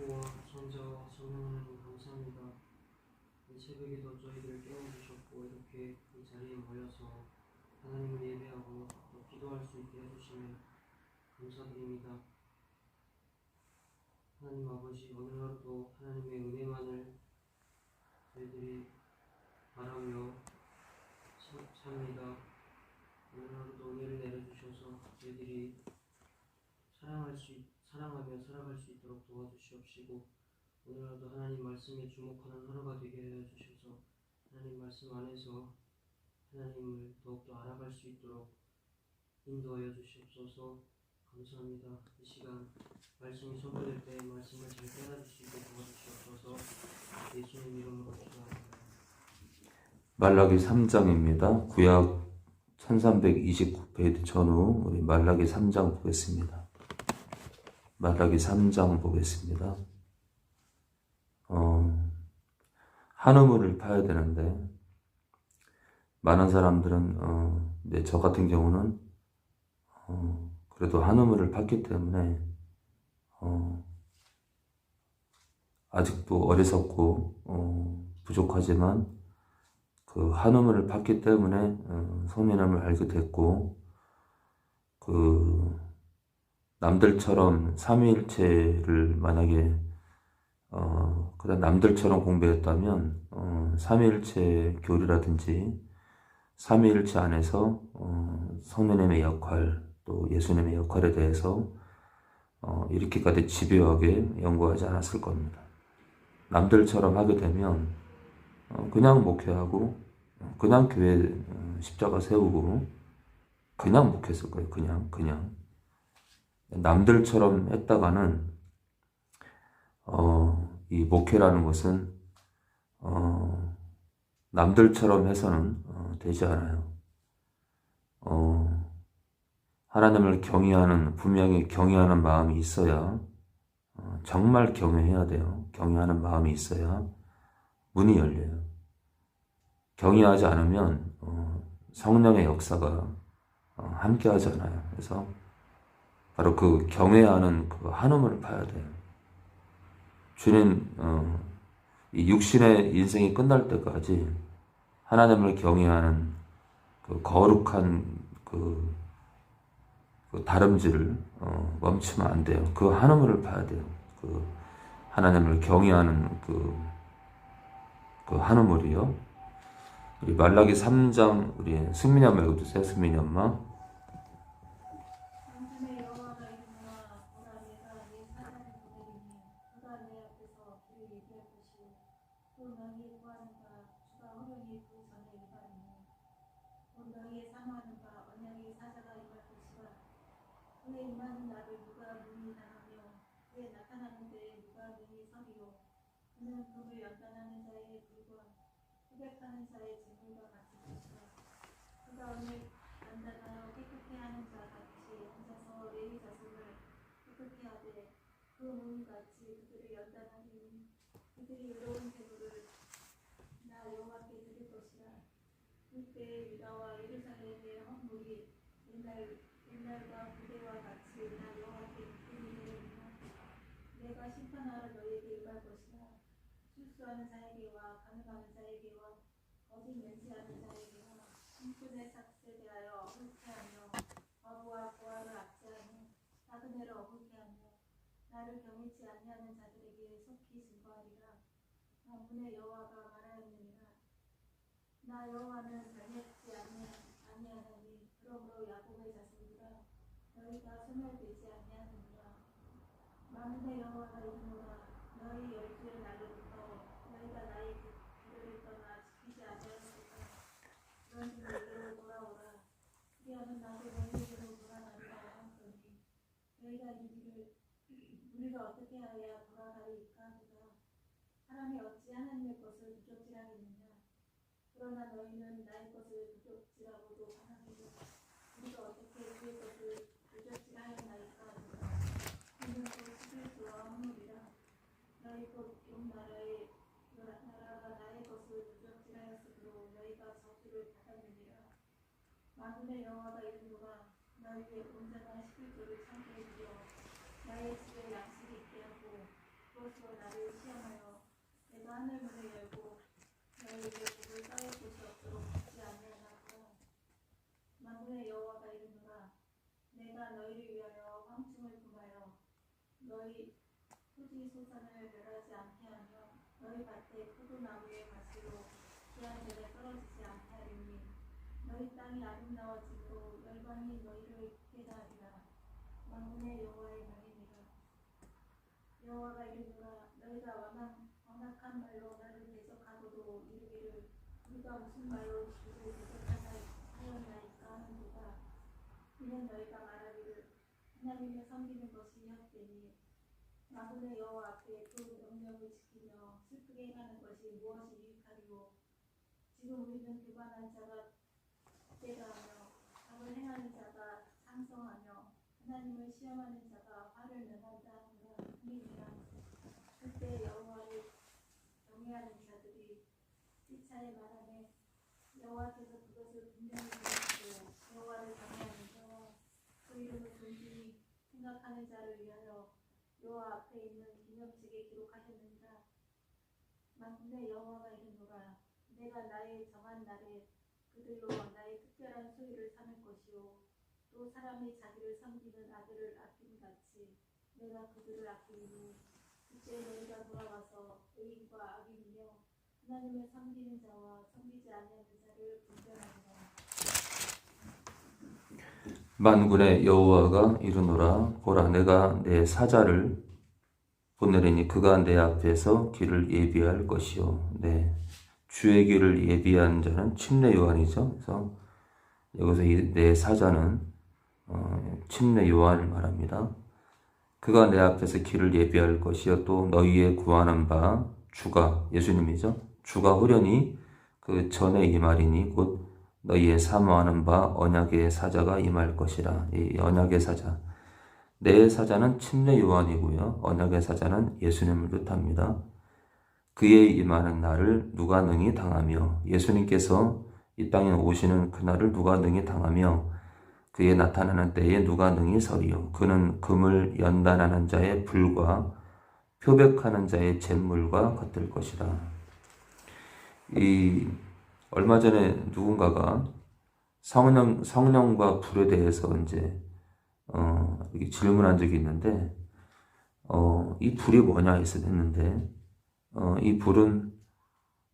성부와 성자와 성령 하나님 감사합니다. 이 새벽에도 저희들을 깨워주셨고 이렇게 이 자리에 모여서 하나님을 예배하고 또 기도할 수 있게 해주시면 감사드립니다. 하나님 아버지 오늘 하루도 하나님의 은혜만을 저희들이 바라며 참- 삽니다. 오늘 하루도 은혜를 내려주셔서 저희들이 사랑할 수 있, 사랑하며 살아갈 수 있도록 도와주시옵시고 오늘날도 하나님 말씀에 주목하는 하루가 되게 하여 주셔서 하나님 말씀 안에서 하나님을 더욱더 알아갈 수 있도록 인도하여 주시옵소서 감사합니다. 이 시간 말씀이 선포될 때 말씀을 잘 있게 도와주시옵소서 예수님 이름으로 기도합니다. 말라기 3장입니다. 구약 1329페이지 전후 우리 말라기 3장 보겠습니다. 말라기 3장 보겠습니다. 어, 한우물을 파야 되는데 많은 사람들은 어, 네, 저 같은 경우는 어, 그래도 한우물을 팠기 때문에 어, 아직도 어리석고 어, 부족하지만 그 한우물을 팠기 때문에 어, 성민함을 알게 됐고 그 남들처럼 삼위일체를 만약에 어 그다음 남들처럼 공부했다면 어 삼위일체 교리라든지 삼위일체 안에서 어 성민님의 역할 또 예수님의 역할에 대해서 어 이렇게까지 집요하게 연구하지 않았을 겁니다. 남들처럼 하게 되면 어, 그냥 목회하고 어, 그냥 교회 어, 십자가 세우고 그냥 목회했을 거예요. 그냥 그냥 남들처럼 했다가는 어, 이 목회라는 것은 어, 남들처럼 해서는 어, 되지 않아요. 어, 하나님을 경외하는 분명히 경외하는 마음이 있어야 어, 정말 경외해야 돼요. 경외하는 마음이 있어야 문이 열려요. 경외하지 않으면 어, 성령의 역사가 어, 함께하지 않아요. 그래서 바로 그 경외하는 그 한음을 봐야 돼요. 주님 어, 이 육신의 인생이 끝날 때까지 하나님을 경외하는 그 거룩한 그, 그 다름질을 어, 멈추면 안 돼요. 그 한음을 봐야 돼요. 그 하나님을 경외하는 그, 그 한우물이요. 우리 말라기 3장 우리 승민이 엄마 읽어주세요. 승민이 엄마. 당신의 여호와가 이르노라 보라 내가 네 사랑을 보내리니 그가 내 앞에서 길을 예비할 것이요 또 너희 구하는 바 주가 호련히 그 전에 임하리니 또 너희의 사모하는 바 언약의 사자가 임할 것이라 그의 임하는 날을 누가 눈이 당하며 그의 나타나는 데에 누가 눈이 서리요 그는 금을 연단하는 자의 불과 후백하는 자의 재물과 같을 것이라 그가 오늘 단단하여 깨끗게 하는 자 같이 앉아서 레위 자손을 깨끗게 하되 그 몸같이 그들을 연단하리니 그들이 의로운 재물을 나 여호와께 드릴 것이라 그때 유다와 예루살렘의 헌물이 옛날 옛날과 그대와 같이 나 여호와께 드리리라 내가 심판하러 너희에게 임할 것이라 실수하는 자에게와 가늠하는 자에게와 거짓 맹세하는 자에게와 신분의 삭에 대하여 hul케하며 과부와 고아를 압제하며 애를 어vul게 하며 나를 경외치 아니하는 자들에게 속히 증거하리라. 만군의 여호와가 말하였느니라. 나 여호와는 변했지 아니하나니 그러므로 야곱의 자손들아 너희가 소멸되지 아니하느니라. 만군의 여호와가 이르노라. 너희 열주의 날로부터 너희가 나의 길을 떠나 지키지 아니하였으까 그런즉 내게로 돌아오라 그리하면 나도 너희에게로 돌아가리라 하였더니 너희가 이르기를 우리가 어떻게 하여야 돌아가리이까 하도다. 사람이 어찌 하나님의 것을 부족질하겠느냐? 그러나 너희는 나의 것을 부족질하고도 바라기를 우리가 어떻게 그의 것을 부족질하였나이까 하도다. 이는 곧 스스로와 허물이라. 너희 곧용 나라의 나라가 나의 것을 부족질하였으므로 너희가 저주를 받았느니라. 만군의 여호와가 이르노라. 너희의 온전한 십일조를 참게 해주려 나의 집에 또 그것으로 나를 시험하여 내가 하늘 문을 열고 너희에게 복을 쌓을 곳이 없도록 하지 아니하나이까? 만군의 여호와가 이르노라 내가 너희를 위하여 황충을 금하여 너희 토지 소산을 멸하지 않게 하며 너희 밭에 포도나무의 가시로 귀한 재에 떨어지지 않게 하리니 너희 땅이 아름다워지므로 열방이 너희를 깨달으리라. 만군의 여호와의 여호와가 이르노라 너희가 완악, 완악한 말로 나를 대적하고도 이르기를 우리가 무슨 말로 주를 대적하나 하였나이까 하는도다. 이는 너희가 말하기를 하나님을 섬기는 것이 헛되니 만군의 여호와 앞에 그 명령을 지키며 슬프게 행하는 것이 무엇이 유익하리요? 지금 우리는 교만한 자가 때가하며 악을 행하는 자가 상성하며 하나님을 시험하는 자가 화를 면한다 하노라 함이니라 그때 여호와를 경외하는 자들이 피차에 말하네 여호와께서 그것을 분명히 보시고 여호와를 경외하는 자와 그 이름을 존중히 생각하는 자를 위하여 여호와 앞에 있는 기념책에 기록하셨느니라. 만군의 여호와가 이르노라 내가 나의 정한 날에 그들로 나의 특별한 소유를 삼을 것이요 또 사람이 자기를 섬기는 아들을 아낌 같이 내가 그들을 아끼리니 그때 너희가 돌아와서 의인과 악인이며 하나님을 섬기는 자와 섬기지 아니하는 만군의 여호와가 이르노라 보라 내가 내 사자를 보내리니 그가 내 앞에서 길을 예비할 것이요. 네 주의 길을 예비한 자는 침례 요한이죠. 그래서 여기서 이내 사자는 어, 침례 요한을 말합니다. 그가 내 앞에서 길을 예비할 것이요. 또 너희의 구하는 바 주가 예수님이죠. 주가 호련히 그 전에 이 말이니 곧 너희의 사모하는 바 언약의 사자가 임할 것이라. 이 언약의 사자. 내 사자는 침례 요한이고요. 언약의 사자는 예수님을 뜻합니다. 그의 임하는 날을 누가 능히 당하며 예수님께서 이 땅에 오시는 그날을 누가 능히 당하며 그의 나타나는 때에 누가 능히 서리요. 그는 금을 연단하는 자의 불과 표백하는 자의 잿물과 같을 것이라. 이 얼마 전에 누군가가 성령, 성령과 불에 대해서 이제, 어, 질문한 적이 있는데, 어, 이 불이 뭐냐 했었는데, 어, 이 불은,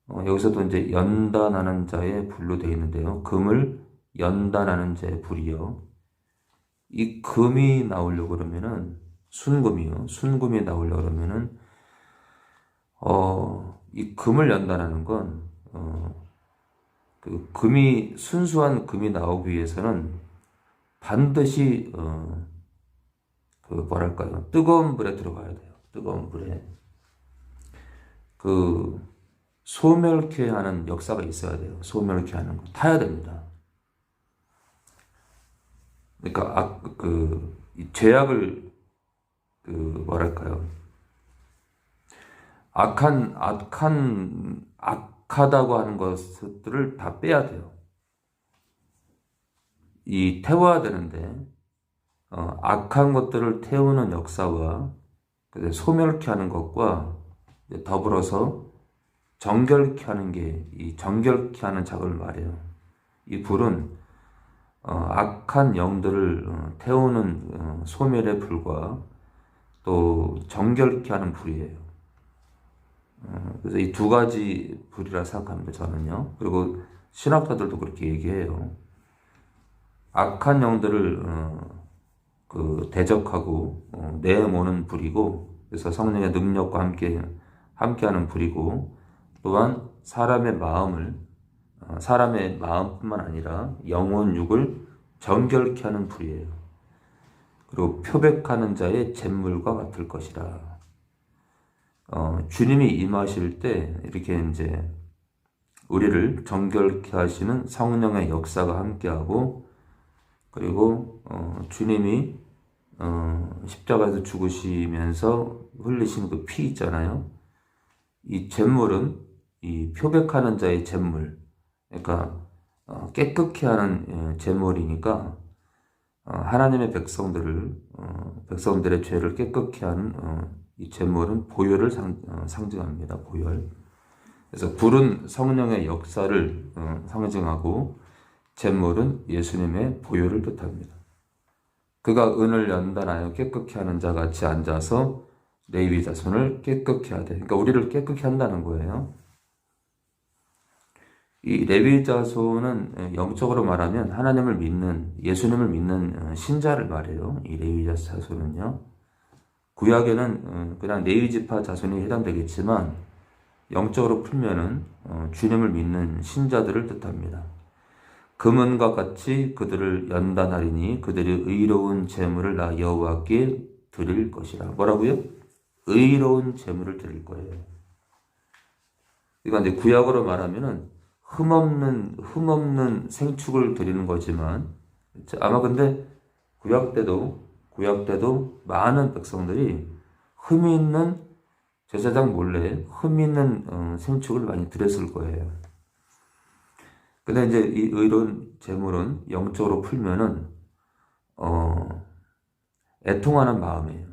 어, 여기서도 이제 연단하는 자의 불로 되어 있는데요. 금을 연단하는 자의 불이요. 이 금이 나오려고 그러면은, 순금이요. 순금이 나오려고 그러면은, 어, 이 금을 연단하는 건, 어, 그 금이 순수한 금이 나오기 위해서는 반드시 어, 그 뭐랄까요 뜨거운 불에 들어가야 돼요. 뜨거운 불에 그 소멸케 하는 역사가 있어야 돼요. 소멸케 하는 거 타야 됩니다. 그러니까 악, 그 죄악을 그 뭐랄까요 악한 악한 악 악하다고 하는 것들을 다 빼야 돼요. 이 태워야 되는데 어, 악한 것들을 태우는 역사와 소멸케 하는 것과 더불어서 정결케 하는 게 이 정결케 하는 작업을 말해요. 이 불은 어, 악한 영들을 어, 태우는 어, 소멸의 불과 또 정결케 하는 불이에요. 어, 그래서 이 두 가지 불이라 생각합니다, 저는요. 그리고 신학자들도 그렇게 얘기해요. 악한 영들을 어, 그 대적하고 어, 내모는 불이고, 그래서 성령의 능력과 함께 함께하는 불이고, 또한 사람의 마음을 어, 사람의 마음뿐만 아니라 영혼 육을 정결케 하는 불이에요. 그리고 표백하는 자의 잿물과 같을 것이라. 어, 주님이 임하실 때 이렇게 이제 우리를 정결케 하시는 성령의 역사가 함께하고 그리고 어, 주님이 어, 십자가에서 죽으시면서 흘리신 그 피 있잖아요. 이 잿물은 이 표백하는 자의 잿물, 그러니까 어, 깨끗케 하는 예, 잿물이니까 어, 하나님의 백성들을 어, 백성들의 죄를 깨끗케 하는 어, 이 제물은 보혈을 상, 어, 상징합니다. 보혈. 그래서 불은 성령의 역사를 어, 상징하고 제물은 예수님의 보혈을 뜻합니다. 그가 은을 연단하여 깨끗게 하는 자 같이 앉아서 레위 자손을 깨끗게 하되 그러니까 우리를 깨끗게 한다는 거예요. 이 레위 자손은 영적으로 말하면 하나님을 믿는 예수님을 믿는 어, 신자를 말해요. 이 레위 자손은요. 구약에는 어, 그냥 레위 지파 자손이 해당되겠지만 영적으로 풀면은 어, 주님을 믿는 신자들을 뜻합니다. 금은과 같이 그들을 연단하리니 그들이 의로운 제물을 나 여호와께 드릴 것이라. 뭐라고요? 의로운 제물을 드릴 거예요. 그러니까 이제 구약으로 말하면은 흠없는 흠없는 생축을 드리는 거지만 아마 근데 구약 때도 구약 때도 많은 백성들이 흠이 있는 제사장 몰래 흠 있는 어, 생축을 많이 드렸을 거예요. 근데 이제 이 의로운 제물은 영적으로 풀면은 어 애통하는 마음이에요.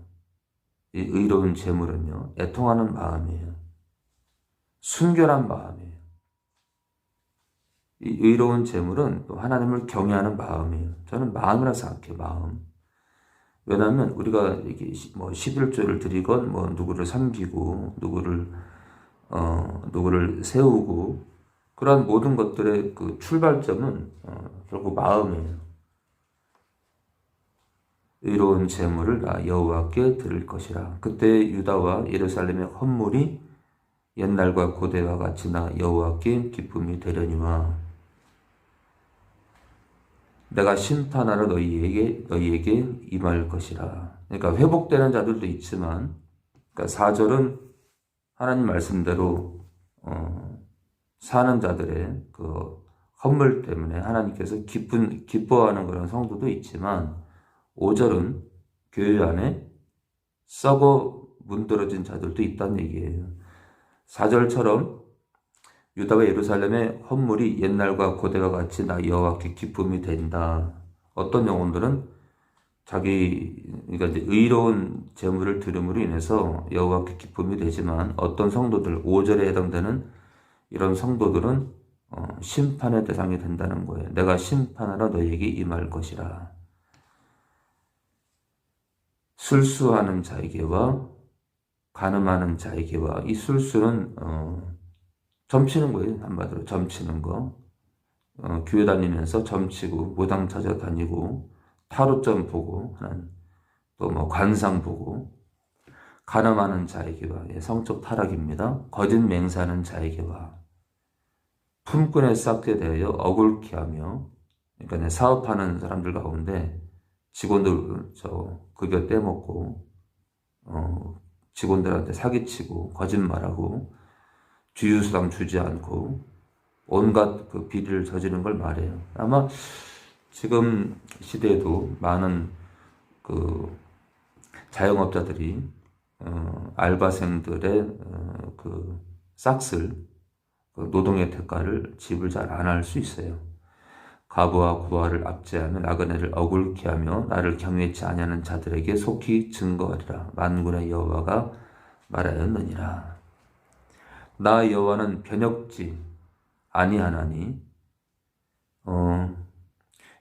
이 의로운 제물은요 애통하는 마음이에요. 순결한 마음이에요. 이 의로운 제물은 또 하나님을 경외하는 마음이에요. 저는 마음이라 생각해요. 마음. 왜냐하면 우리가 이렇게 뭐 11조를 드리건 뭐 누구를 섬기고 누구를 어 누구를 세우고 그러한 모든 것들의 그 출발점은 어, 결국 마음이에요. 의로운 제물을 나 여호와께 드릴 것이라. 그때 유다와 예루살렘의 헌물이 옛날과 고대와 같이 나 여호와께 기쁨이 되려니와 내가 심판하러 너희에게 너희에게 임할 것이라. 그러니까 회복되는 자들도 있지만, 그러니까 4절은 하나님 말씀대로 어, 사는 자들의 그 헌물 때문에 하나님께서 기쁜 기뻐하는 그런 성도도 있지만, 5절은 교회 안에 썩어 문드러진 자들도 있다는 얘기예요. 4절처럼 유다와 예루살렘의 헌물이 옛날과 고대와 같이 나 여호와께 기쁨이 된다. 어떤 영혼들은 자기 그러니까 이제 의로운 제물을 드림으로 인해서 여호와께 기쁨이 되지만 어떤 성도들 5절에 해당되는 이런 성도들은 어, 심판의 대상이 된다는 거예요. 내가 심판하러 너에게 임할 것이라. 술수하는 자에게와 가늠하는 자에게와 이 술수는 어, 점치는 거예요. 한마디로 점치는 거. 어, 교회 다니면서 점치고 무당 찾아다니고 타로점 보고 하는 또 뭐 관상 보고 가늠하는 자에게와 예, 성적 타락입니다. 거짓 맹세하는 자에게와 품꾼에 쌓게 되어 억울케 하며 그러니까 사업하는 사람들 가운데 직원들 저 급여 떼먹고 어, 직원들한테 사기치고 거짓말하고 주유수당 주지 않고 온갖 그 비리를 저지른 걸 말해요. 아마 지금 시대에도 많은 그 자영업자들이 어, 알바생들의 어, 그 싹쓸 그 노동의 대가를 지불 잘 안 할 수 있어요. 가부와 구하를 압제하며 나그네를 억울케 하며 나를 경외치 아니하는 자들에게 속히 증거하리라 만군의 여호와가 말하였느니라. 나 여호와는 변혁지 아니하나니 어,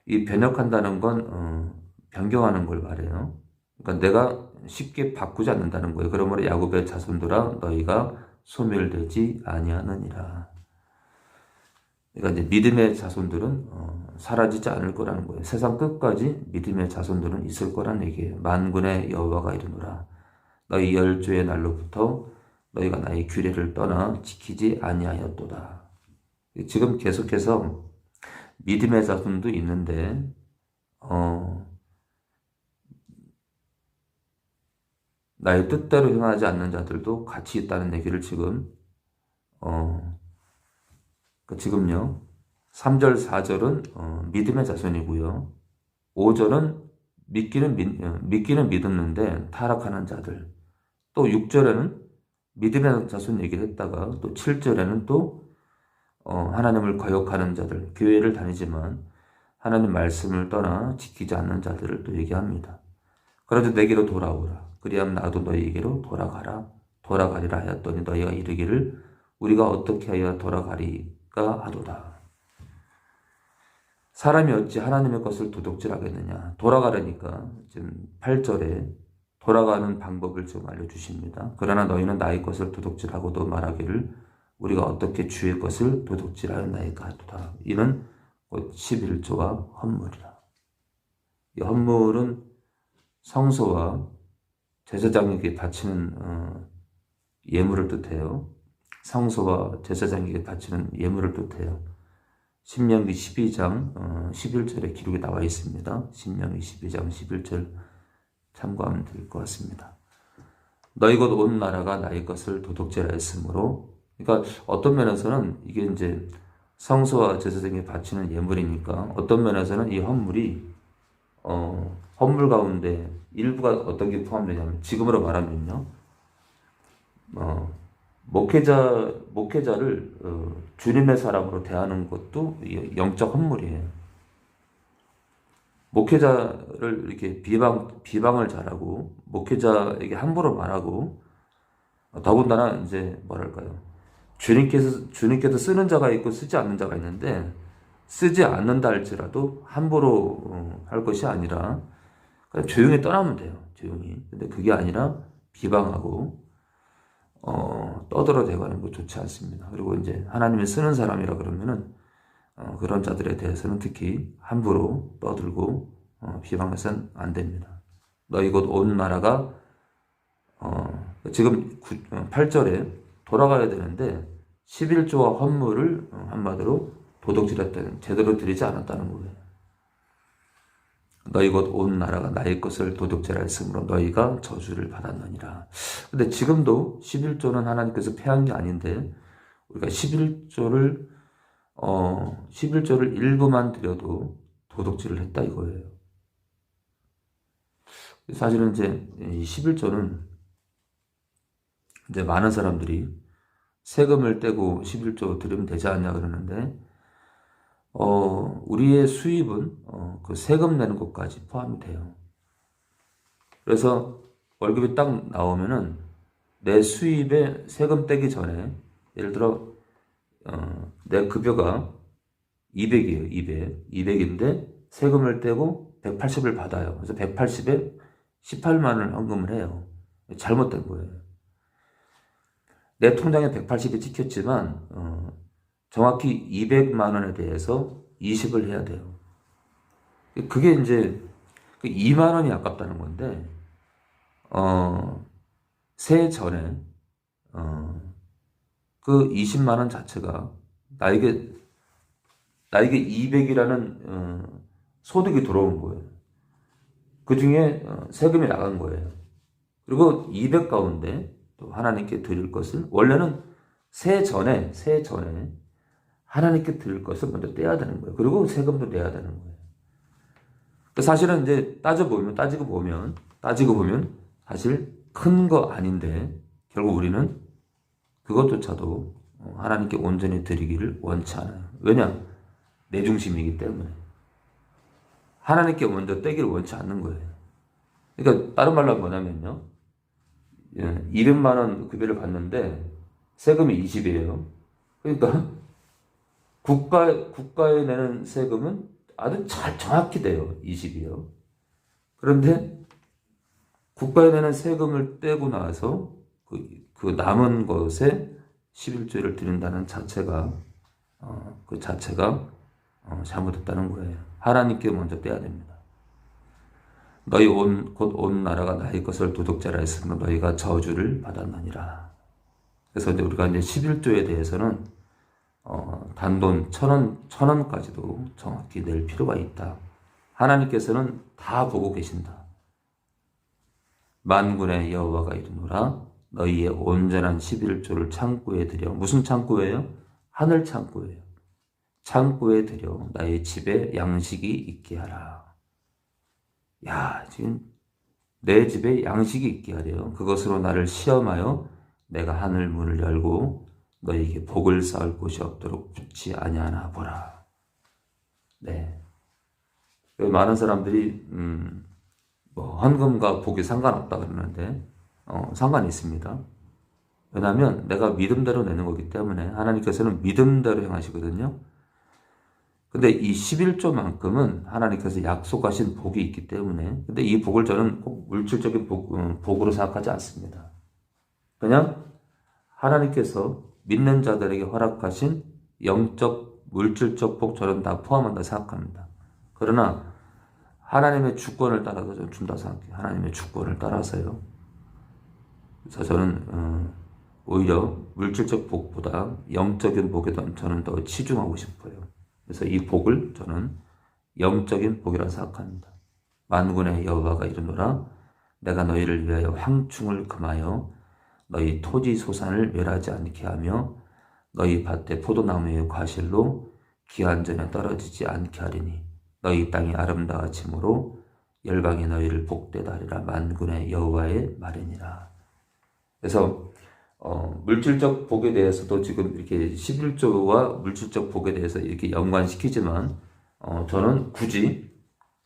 이 변혁한다는 건 어, 변경하는 걸 말해요. 그러니까 내가 쉽게 바꾸지 않는다는 거예요. 그러므로 야곱의 자손들아 너희가 소멸되지 아니하느니라. 그러니까 이제 믿음의 자손들은 어, 사라지지 않을 거라는 거예요. 세상 끝까지 믿음의 자손들은 있을 거란 얘기예요. 만군의 여호와가 이르노라. 너희 열조의 날로부터 너희가 나의 규례를 떠나 지키지 아니하였도다. 지금 계속해서 믿음의 자손도 있는데 어, 나의 뜻대로 행하지 않는 자들도 같이 있다는 얘기를 지금 어, 그 지금요. 3절 4절은 어, 믿음의 자손이고요. 5절은 믿기는 믿, 어, 믿기는 믿었는데 타락하는 자들. 또 6절에는 믿음의 자손 얘기를 했다가 또 7절에는 또 어, 하나님을 거역하는 자들, 교회를 다니지만 하나님 말씀을 떠나 지키지 않는 자들을 또 얘기합니다. 그래도 내게로 돌아오라. 그리하면 나도 너희에게로 돌아가라 돌아가리라 하였더니 너희가 이르기를 우리가 어떻게 하여 돌아가리까 하도다. 사람이 어찌 하나님의 것을 도둑질하겠느냐 돌아가려니까 지금 8절에 돌아가는 방법을 좀 알려주십니다. 그러나 너희는 나의 것을 도둑질하고도 말하기를 우리가 어떻게 주의 것을 도둑질하였나이까 하도다. 이는 곧 11조와 헌물이라. 이 헌물은 성소와 제사장에게 바치는 어, 예물을 뜻해요. 성소와 제사장에게 바치는 예물을 뜻해요. 신명기 12장 어, 11절에 기록이 나와 있습니다. 신명기 12장 11절 참고하면 될 것 같습니다. 너희 곧 온 나라가 나의 것을 도둑질하였으므로 그러니까 어떤 면에서는 이게 이제 성소와 제사장에 바치는 예물이니까 어떤 면에서는 이 헌물이 어, 헌물 가운데 일부가 어떤 게 포함되냐면 지금으로 말하면요. 어, 목회자 목회자를 어, 주님의 사람으로 대하는 것도 이 영적 헌물이에요. 목회자를 이렇게 비방 비방을 잘하고 목회자에게 함부로 말하고 어, 더군다나 이제 뭐랄까요? 주님께서 주님께서 쓰는 자가 있고 쓰지 않는 자가 있는데 쓰지 않는다 할지라도 함부로 어, 할 것이 아니라 그냥 조용히 떠나면 돼요 조용히. 근데 그게 아니라 비방하고 어, 떠들어대고 하는 거 좋지 않습니다. 그리고 이제 하나님이 쓰는 사람이라 그러면은 어, 그런 자들에 대해서는 특히 함부로 떠들고 어, 비방해서는 안 됩니다. 너희 곧 온 나라가 어, 지금 8절에 돌아가야 되는데 11조와 헌물을 어, 한마디로 도둑질했다는 제대로 드리지 않았다는 거예요. 너희 곧 온 나라가 나의 것을 도둑질하였으므로 너희가 저주를 받았느니라. 근데 지금도 11조는 하나님께서 패한 게 아닌데 우리가 11조를 어, 11조를 일부만 드려도 도둑질을 했다 이거예요. 사실은 이제 이 11조는 이제 많은 사람들이 세금을 떼고 11조 드리면 되지 않냐 그러는데 어, 우리의 수입은 어, 그 세금 내는 것까지 포함이 돼요. 그래서 월급이 딱 나오면은 내 수입에 세금 떼기 전에 예를 들어 어, 내 급여가 200이에요. 200. 200인데 세금을 떼고 180을 받아요. 그래서 180에 18만 원을 헌금을 해요. 잘못된 거예요. 내 통장에 180이 찍혔지만 어, 정확히 200만 원에 대해서 이식을 해야 돼요. 그게 이제 2만 그 원이 아깝다는 건데 어, 세 전에 어, 그 20만 원 자체가 나에게 나에게 200이라는 어, 소득이 들어온 거예요. 그 중에 어, 세금이 나간 거예요. 그리고 200 가운데 또 하나님께 드릴 것을 원래는 세 전에 세 전에 하나님께 드릴 것을 먼저 떼야 되는 거예요. 그리고 세금도 내야 되는 거예요. 사실은 이제 따져 보면 따지고 보면 따지고 보면 사실 큰 거 아닌데 결국 우리는 그것조차도 하나님께 온전히 드리기를 원치 않아요. 왜냐? 내 중심이기 때문에. 하나님께 먼저 떼기를 원치 않는 거예요. 그러니까 다른 말로 뭐냐면요. 200만 예, 원 급여를 받는데 세금이 20이에요. 그러니까 국가 국가에 내는 세금은 아주 잘 정확히 돼요. 20이요. 그런데 국가에 내는 세금을 떼고 나서 그, 그 남은 것에 11조를 드린다는 자체가 어, 그 자체가 어, 잘못했다는 거예요. 하나님께 먼저 떼야 됩니다. 너희 온 곧 온 나라가 나의 것을 도둑질하 했으므로 너희가 저주를 받았느니라. 그래서 이제 우리가 이제 11조에 대해서는 어, 단돈 천 원, 천 원까지도 정확히 낼 필요가 있다. 하나님께서는 다 보고 계신다. 만군의 여호와가 이르노라 너희의 온전한 11조를 창고에 들여 무슨 창고예요? 하늘 창고예요. 창고에 들여 나의 집에 양식이 있게 하라. 야, 지금 내 집에 양식이 있게 하래요. 그것으로 나를 시험하여 내가 하늘 문을 열고 너에게 복을 쌓을 곳이 없도록 붙지 아니하나 보라. 네. 많은 사람들이 음, 뭐 헌금과 복이 상관없다 그러는데 어, 상관이 있습니다. 왜냐하면 내가 믿음대로 내는 거기 때문에 하나님께서는 믿음대로 행하시거든요. 근데 이 11조만큼은 하나님께서 약속하신 복이 있기 때문에 근데 이 복을 저는 꼭 물질적인 복, 음, 복으로 생각하지 않습니다. 그냥 하나님께서 믿는 자들에게 허락하신 영적, 물질적 복 저는 다 포함한다 생각합니다. 그러나 하나님의 주권을 따라서 저는 준다 생각해요. 하나님의 주권을 따라서요. 그래서 저는 어, 오히려 물질적 복보다 영적인 복에 더 저는 더 치중하고 싶어요. 그래서 이 복을 저는 영적인 복이라 생각합니다. 만군의 여호와가 이르노라 내가 너희를 위하여 황충을 금하여 너희 토지 소산을 멸하지 않게 하며 너희 밭에 포도나무의 과실로 기한 전에 떨어지지 않게 하리니 너희 땅이 아름다워짐으로 열방이 너희를 복되다 하리라 만군의 여호와의 말이니라. 그래서 어, 물질적 복에 대해서도 지금 이렇게 11조와 물질적 복에 대해서 이렇게 연관시키지만 어, 저는 굳이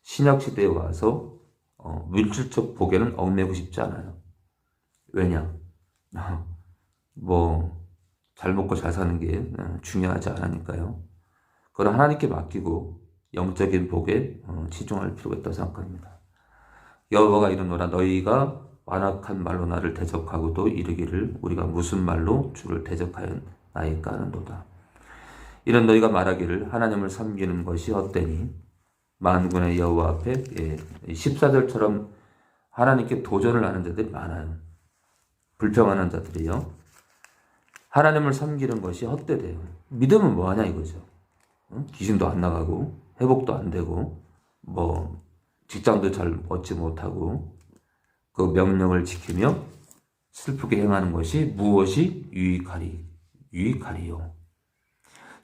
신약 시대에 와서 어, 물질적 복에는 얽매고 싶지 않아요. 왜냐? 뭐 잘 먹고 잘 사는 게 어, 중요하지 않으니까요. 그건 하나님께 맡기고 영적인 복에 어, 치중할 필요가 있다고 생각합니다. 여호와가 이르노라 너희가 완악한 말로 나를 대적하고도 이르기를 우리가 무슨 말로 주를 대적하였나이까 하는도다. 이런 너희가 말하기를 하나님을 섬기는 것이 헛되니 만군의 여호와 앞에 예, 14절처럼 하나님께 도전을 하는 자들이 많아요. 불평하는 자들이요. 하나님을 섬기는 것이 헛되대요. 믿음은 뭐하냐 이거죠. 응? 귀신도 안 나가고 회복도 안 되고 뭐 직장도 잘 얻지 못하고 그 명령을 지키며 슬프게 행하는 것이 무엇이 유익하리 유익하리요.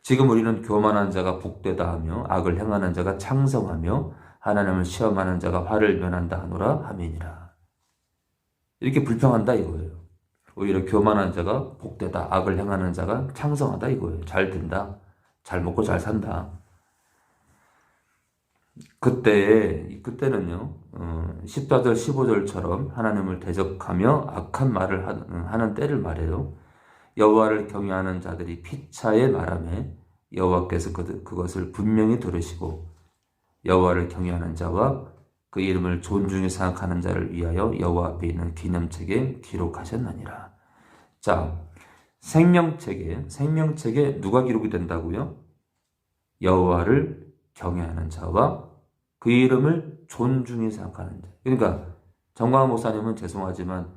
지금 우리는 교만한 자가 복되다 하며 악을 행하는 자가 창성하며 하나님을 시험하는 자가 화를 면한다 하노라 하민이라. 이렇게 불평한다 이거예요. 오히려 교만한 자가 복되다, 악을 행하는 자가 창성하다 이거예요. 잘 된다, 잘 먹고 잘 산다. 그때 그때는요, 어, 14절, 15절처럼 하나님을 대적하며 악한 말을 하는 때를 말해요. 여호와를 경외하는 자들이 피차에 말하매 여호와께서 그, 그것을 분명히 들으시고 여호와를 경외하는 자와 그 이름을 존중히 생각하는 자를 위하여 여호와 앞에 있는 기념책에 기록하셨느니라. 자, 생명책에 생명책에 누가 기록이 된다고요? 여호와를 경외하는 자와 그 이름을 존중히 생각하는 자. 그러니까 정광 목사님은 죄송하지만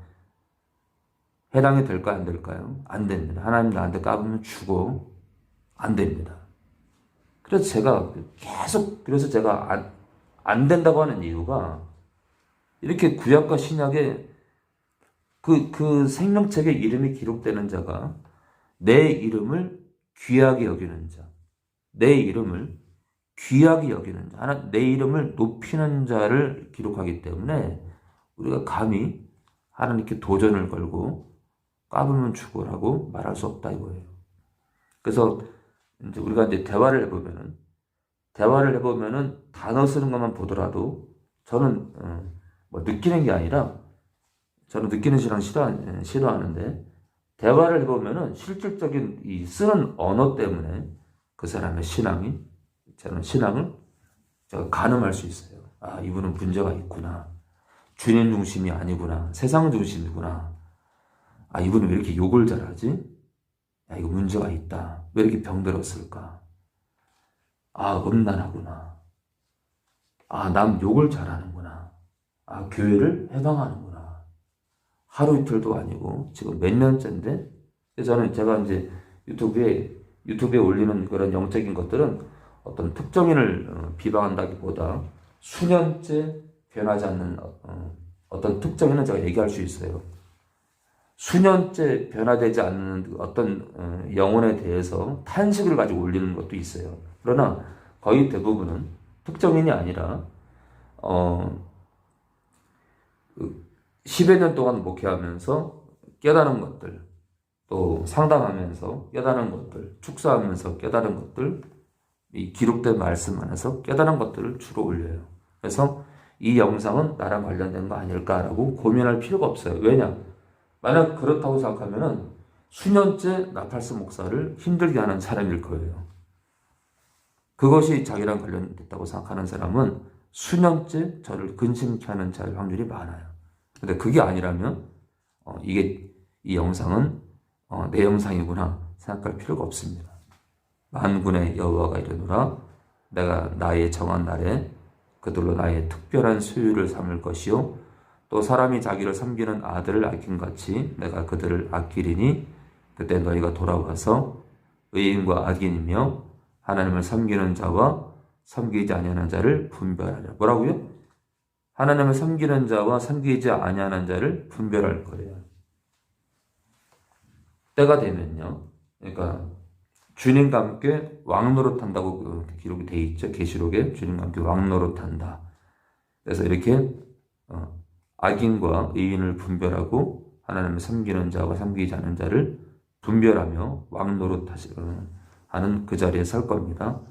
해당이 될까 안 될까요? 안 됩니다. 하나님 나한테 까불면 죽어. 안 됩니다. 그래서 제가 계속 그래서 제가 안, 안 된다고 하는 이유가 이렇게 구약과 신약에 그, 그 생명책에 이름이 기록되는 자가 내 이름을 귀하게 여기는 자, 내 이름을 귀하게 여기는 자, 하나 내 이름을 높이는 자를 기록하기 때문에 우리가 감히 하나님께 도전을 걸고 까불면 죽어라고 말할 수 없다 이거예요. 그래서 이제 우리가 이제 대화를 해보면은 대화를 해보면은 단어 쓰는 것만 보더라도 저는 어, 뭐 느끼는 게 아니라 저는 느끼는 신앙 싫어 싫어하는데 대화를 해보면은 실질적인 이 쓰는 언어 때문에 그 사람의 신앙이 저는 신앙을 제가 가늠할 수 있어요. 아 이분은 문제가 있구나. 주님 중심이 아니구나. 세상 중심이구나. 아 이분은 왜 이렇게 욕을 잘하지? 야 이거 문제가 있다. 왜 이렇게 병들었을까? 아, 음란하구나. 아, 남 욕을 잘하는구나. 아, 교회를 해방하는구나. 하루 이틀도 아니고, 지금 몇 년째인데, 저는 제가 이제 유튜브에, 유튜브에 올리는 그런 영적인 것들은 어떤 특정인을 어, 비방한다기보다 수년째 변하지 않는 어, 떤 특정인은 제가 얘기할 수 있어요. 수년째 변화되지 않는 어떤 어, 영혼에 대해서 탄식을 가지고 올리는 것도 있어요. 그러나 거의 대부분은 특정인이 아니라 어, 10여 그년 동안 목회하면서 깨달은 것들, 또 상담하면서 깨달은 것들, 축사하면서 깨달은 것들, 이 기록된 말씀 안에서 깨달은 것들을 주로 올려요. 그래서 이 영상은 나랑 관련된 거 아닐까라고 고민할 필요가 없어요. 왜냐? 만약 그렇다고 생각하면은 수년째 나팔스 목사를 힘들게 하는 사람일 거예요. 그것이 자기랑 관련됐다고 생각하는 사람은 수년째 저를 근심케 하는 자일 확률이 많아요. 근데 그게 아니라면 어, 이게 이 영상은 어, 내 영상이구나 생각할 필요가 없습니다. 만군의 여호와가 이르노라 내가 나의 정한 날에 그들로 나의 특별한 소유를 삼을 것이요 또 사람이 자기를 섬기는 아들을 아낀 같이 내가 그들을 아끼리니 그때 너희가 돌아와서 의인과 악인이며 하나님을 섬기는 자와 섬기지 아니하는 자를 분별하라. 뭐라고요? 하나님을 섬기는 자와 섬기지 아니하는 자를 분별할 거예요. 때가 되면요. 그러니까 주님과 함께 왕노릇한다고 그 기록이 돼 있죠. 계시록에 주님과 함께 왕노릇한다. 그래서 이렇게 어, 악인과 의인을 분별하고 하나님을 섬기는 자와 섬기지 않는 자를 분별하며 왕노릇하는 그 자리에 설 겁니다.